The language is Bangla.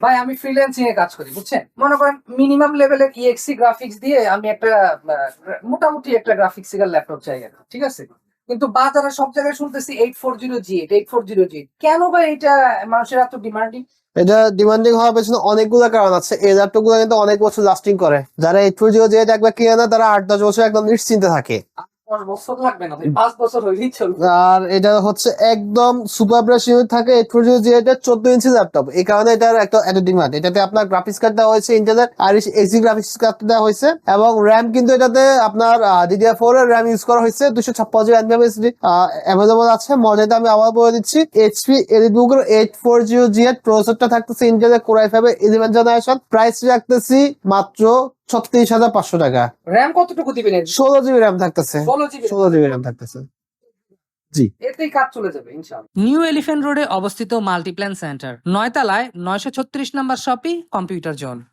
ভাই, আমি ফ্রিল্যান্সিং এ কাজ করি, বুঝছেন? মনে করেন মিনিমাম লেভেলের ইএক্সি গ্রাফিক্স দিয়ে আমি একটা মোটামুটি একটা গ্রাফিক্স এর ল্যাপটপ চাই ঠিক আছে? কিন্তু বাজারে সব জায়গায় শুনতেছি eight four zero G eight eight four zero G কেন ভাই এটা মানুষের এত ডিমান্ডিং এটা ডিমান্ডিং হওয়ার পেছনে অনেকগুলো কারণ আছে। এই ল্যাপটপগুলো কিন্তু অনেক বছর লাস্টিং করে। যারা এইট ফোর জিরো যেটা একবার কিনে না, তারা আট দশ বছর একদম নিশ্চিন্তে থাকে। আর এটা হচ্ছে একদম সুপার ব্রাশ থাকে যেটা চোদ্দ ইঞ্চি ল্যাপটপ এই কারণে এটার একটা এত ডিমান্ড এটাতে আপনার গ্রাফিক্স কার্ড দেওয়া হয়েছে ইন্টেলের আইরিশ এসি গ্রাফিক্স কার্ড দেওয়া হয়েছে, এবং র্যাম কিন্তু এটাতে আপনার ডিডিআর ফোর এর র্যাম ইউজ করা হয়েছে দুশো ছাপ্পান্ন জিবি এনভিএম এসডি অ্যাভেলেবল আছে। মডেলটা আমি আবার বলে দিচ্ছি এইচপি এলিটবুকের এইট ফোর জিরো জি এর প্রসেসরটা থাকতেছে ইন্টেলের core i five eleven generation price রাখতেছি মাত্র ছত্রিশ হাজার পাঁচশো টাকা। র্যাম কতটুকু দিবেন? ষোলো জিবি র্যাম থাকতেছে। ষোলো জিবি ষোলো জিবি র্যাম থাকতেছে। এতেই কাজ চলে যাবে ইনশাআল্লাহ। নিউ এলিফ্যান্ট রোডে অবস্থিত মাল্টিপ্ল্যান সেন্টার নয়তলায় নয়শো ছত্রিশ নম্বর শপি কম্পিউটার জোন